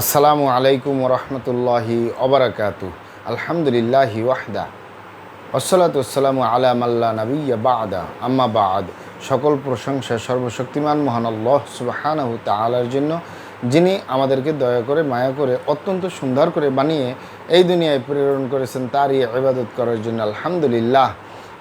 আসসালামু আলাইকুম রহমতুল্লাহি অবরাকাতু আলহামদুলিল্লাহি ওয়াহদা। আসসালাতু আসসালামু আলা মাল্লা নবিয়া বাদা। আম্মা বাদ। সকল প্রশংসা সর্বশক্তিমান মহান আল্লাহ সুবাহানাহু তালার জন্য, যিনি আমাদেরকে দয়া করে, মায়া করে, অত্যন্ত সুন্দর করে বানিয়ে এই দুনিয়ায় প্রেরণ করেছেন, তারই ইবাদত করার জন্য আলহামদুলিল্লাহ।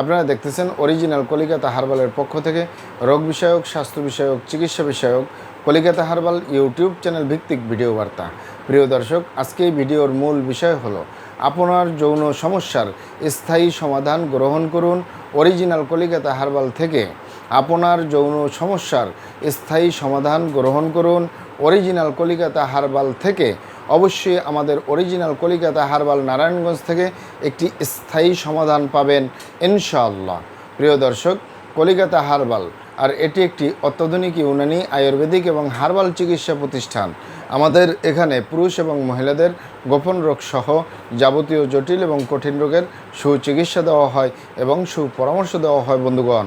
আপনারা দেখতেছেন অরিজিনাল কলিকাতা হারবালের পক্ষ থেকে রোগ বিষয়ক, স্বাস্থ্য বিষয়ক, চিকিৎসা বিষয়ক কলিকাতা হারবাল ইউটিউব চ্যানেল ভিত্তিক ভিডিও বার্তা। প্রিয় দর্শক, আজকে এই ভিডিওর মূল বিষয় হলো আপনার যৌন সমস্যার স্থায়ী সমাধান গ্রহণ করুন অরিজিনাল কলিকাতা হারবাল থেকে। আপনার যৌন সমস্যার স্থায়ী সমাধান গ্রহণ করুন অরিজিনাল কলিকাতা হারবাল থেকে। অবশ্যই আমাদের অরিজিনাল কলিকাতা হারবাল নারায়ণগঞ্জ থেকে একটি স্থায়ী সমাধান পাবেন ইনশাআল্লাহ। প্রিয় দর্শক, কলিকাতা হারবাল, আর এটি একটি অত্যাধুনিক ইউনানি আয়ুর্বেদিক এবং হার্বাল চিকিৎসা প্রতিষ্ঠান। আমাদের এখানে পুরুষ এবং মহিলাদের গোপন রোগ সহ যাবতীয় জটিল এবং কঠিন রোগের সুচিকিৎসা দেওয়া হয় এবং সুপরামর্শ দেওয়া হয় বন্ধুগণ।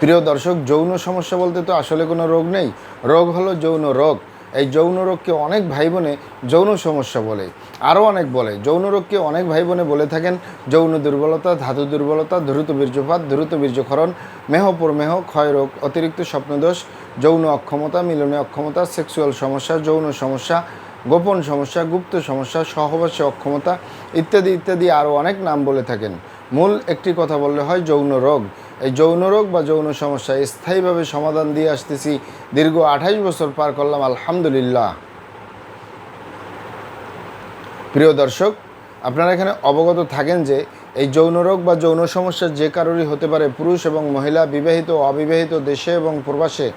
প্রিয় দর্শক, যৌন সমস্যা বলতে তো আসলে কোনো রোগ নেই। রোগ হলো যৌন রোগ। এই যৌন রোগকে অনেক ভাই বোনে যৌন সমস্যা বলে। আরও অনেক বলে, যৌন রোগকে অনেক ভাই বোনে বলে থাকেন যৌন দুর্বলতা, ধাতু দুর্বলতা, দ্রুত বীর্যপাত, দ্রুত বীর্যক্ষরণ, মেহ মেহ ক্ষয় রোগ, অতিরিক্ত স্বপ্নদোষ, যৌন অক্ষমতা, মিলনে অক্ষমতা, সেক্সুয়াল সমস্যা, যৌন সমস্যা, গোপন সমস্যা, গুপ্ত সমস্যা, সহবাসে অক্ষমতা ইত্যাদি ইত্যাদি আরও অনেক নাম বলে থাকেন। মূল একটি কথা বললে হয় যৌন রোগ। এই যৌন রোগ বা যৌন সমস্যা স্থায়ীভাবে সমাধান দিয়ে আসতেছি। দীর্ঘ আঠাইশ বছর পার করলাম, আলহামদুলিল্লাহ। প্রিয় দর্শক, আপনারা এখানে অবগত থাকেন যে এই যৌন রোগ বা যৌন সমস্যা যে কারোরই হতে পারে, পুরুষ এবং মহিলা, বিবাহিত অবিবাহিত দেশে এবং প্রবাসে।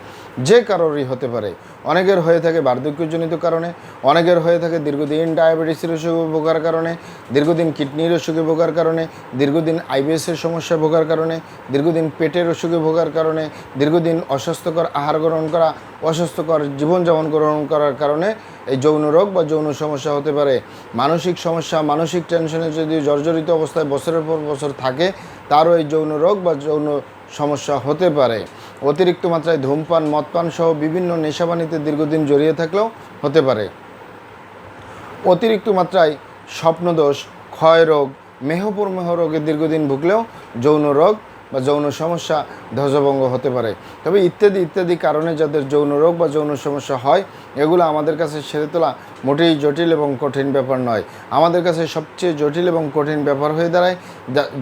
যে কারোরই হতে পারে। অনেকের হয়ে থাকে বার্ধক্যজনিত কারণে, অনেকের হয়ে থাকে দীর্ঘদিন ডায়াবেটিসের অসুখে ভোগার কারণে, দীর্ঘদিন কিডনির অসুখে ভোগার কারণে, দীর্ঘদিন আইবিএসের সমস্যা ভোগার কারণে, দীর্ঘদিন পেটের অসুখে ভোগার কারণে, দীর্ঘদিন অস্বাস্থ্যকর আহার গ্রহণ করা, অস্বাস্থ্যকর জীবনযাপন গ্রহণ করার কারণে এই যৌন রোগ বা যৌন সমস্যা হতে পারে। মানসিক সমস্যা, মানসিক টেনশনে যদি জর্জরিত অবস্থায় বছরের পর বছর থাকে, তারও এই যৌন রোগ বা যৌন সমস্যা হতে পারে। অতিরিক্ত মাত্রায় ধূমপান, মদপান সহ বিভিন্ন নেশাবানিতে দীর্ঘদিন জড়িয়ে থাকলেও হতে পারে। অতিরিক্ত মাত্রায় স্বপ্নদোষ ক্ষয় রোগ মেহপ্রমেহ রোগে দীর্ঘদিন ভুগলেও যৌন রোগ বা যৌন সমস্যা ধ্বজভঙ্গ হতে পারে। তবে ইত্যাদি ইত্যাদি কারণে যাদের যৌন রোগ বা যৌন সমস্যা হয়, এগুলো আমাদের কাছে সেরে তোলা মোটেই জটিল এবং কঠিন ব্যাপার নয়। আমাদের কাছে সবচেয়ে জটিল এবং কঠিন ব্যাপার হয়ে দাঁড়ায়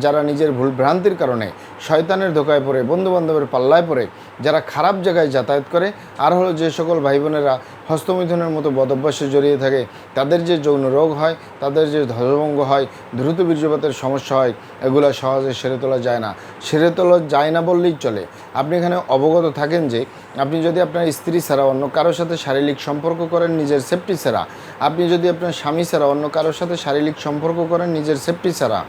যারা নিজের ভুল ভ্রান্তির কারণে শয়তানের ধোকায় পড়ে, বন্ধুবান্ধবের পাল্লায় পড়ে, যারা খারাপ জায়গায় যাতায়াত করে, আর হলো যে সকল ভাই বোনেরা হস্তমিথুনের মতো বদভ্যাসে জড়িয়ে থাকে, তাদের যে যৌন রোগ হয়, তাদের যে ধ্বজভঙ্গ হয়, দ্রুত বীর্যপাতের সমস্যা হয়, এগুলো সহজে সেরে তোলা যায় না। সেরে তোলা যায় না বললেই চলে। আপনি এখানে অবগত থাকেন যে, আপনি যদি আপনার স্ত্রী ছাড়া অন্য কারোর সাথে শারীরিক সম্পর্ক করেন, নিজের সেফটি ছাড়া। আপনি যদি আপনার স্বামী ছাড়া অন্য কারোর সাথে শারীরিক সম্পর্ক করেন, নিজের সেফটি ছাড়া।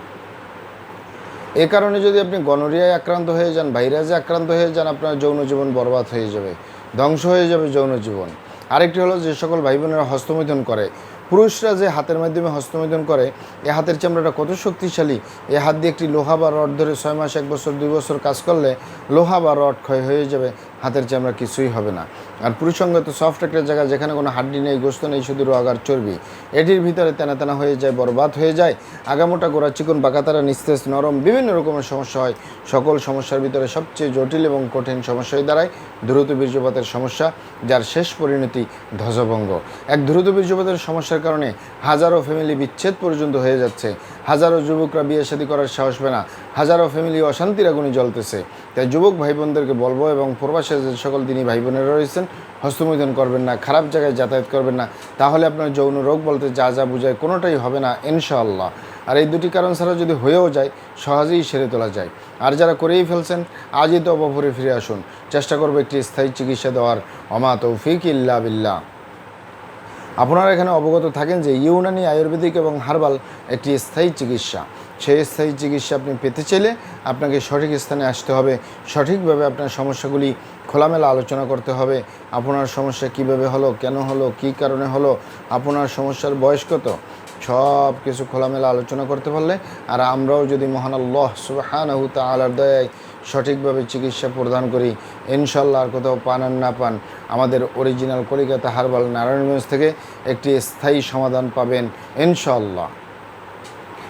এ কারণে যদি আপনি গনোরিয়ায় আক্রান্ত হয়ে যান, ভাইরাসে আক্রান্ত হয়ে যান, আপনার যৌন জীবন বরবাদ হয়ে যাবে, ধ্বংস হয়ে যাবে যৌন জীবন। আরেকটি হলো যে সকল ভাই বোনেরা হস্তমৈথন করে। পুরুষরা যে হাতের মাধ্যমে হস্তমৈথন করে, এ হাতের চামড়াটা কত শক্তিশালী। এ হাত দিয়ে একটি লোহা বা রড ধরে ছয় মাস, এক বছর, দুই বছর কাজ করলে লোহা বা রড ক্ষয় হয়ে যাবে। হাতের চামড়া কিছুই হবে না। আর পুরুষঙ্গত সফট একটা জায়গা, যেখানে কোনো হাড্ডি নেই, গোস্ত নেই, শুধু রোগ আর চর্বি। এটির ভিতরে তেনা তেনা হয়ে যায়, বরবাদ হয়ে যায়। আগামোটা গোড়া চিকন বাঁকাতারা নিস্তেজ, নরম, বিভিন্ন রকমের সমস্যা হয়। সকল সমস্যার ভিতরে সবচেয়ে জটিল এবং কঠিন সমস্যায় দাঁড়ায় দ্রুত বীর্যপাতের সমস্যা, যার শেষ পরিণতি ধ্বজভঙ্গ। এক দ্রুত বীর্যপাতের সমস্যার কারণে হাজারো ফ্যামিলি বিচ্ছেদ পর্যন্ত হয়ে যাচ্ছে। হাজারো যুবকরা বিয়ে শাদী করার সাহস পায় না। হাজারো ফ্যামিলি অশান্তির আগুনে জ্বলতেছে। তাই যুবক ভাই বোনদেরকে বলব এবং প্রবাসে যে সকল দিনই ভাই বোনেরা রয়েছেন, হস্তমৈথুন করবেন না, খারাপ জায়গায় যাতায়াত করবেন না, তাহলে আপনার যৌন রোগ বলতে যা যা বোঝায় কোনোটাই হবে না, ইনশাআল্লাহ। আর এই দুটি কারণ ছাড়া যদি হয়েও যায়, সহজেই সেরে তোলা যায়। আর যারা করেই ফেলছেন, আজই তো অবভরে ফিরে আসুন। চেষ্টা করব একটি স্থায়ী চিকিৎসা দেওয়ার। অমা তৌফিক ইল্লা বিল্লাহ। আপনারা এখানে অবগত থাকেন যে ইউনানি আয়ুর্বেদিক এবং হার্বাল একটি স্থায়ী চিকিৎসা। সেই স্থায়ী চিকিৎসা আপনি পেতে চাইলে আপনাকে সঠিক স্থানে আসতে হবে। সঠিকভাবে আপনার সমস্যাগুলি খোলামেলা আলোচনা করতে হবে। আপনার সমস্যা কীভাবে হলো, কেন হলো, কী কারণে হলো, আপনার সমস্যার বয়স কত? সব কিছু খোলামেলা আলোচনা করতে পারলে আর আমরাও যদি মহান আল্লাহ সুবাহানাহু তাআলার দয়ায় সঠিকভাবে চিকিৎসা প্রদান করি ইনশাল্লাহ আর কোথাও পান আর না পান, আমাদের অরিজিনাল কলিকাতা হারবাল নারায়ণগঞ্জ থেকে একটি স্থায়ী সমাধান পাবেন ইনশাল্লাহ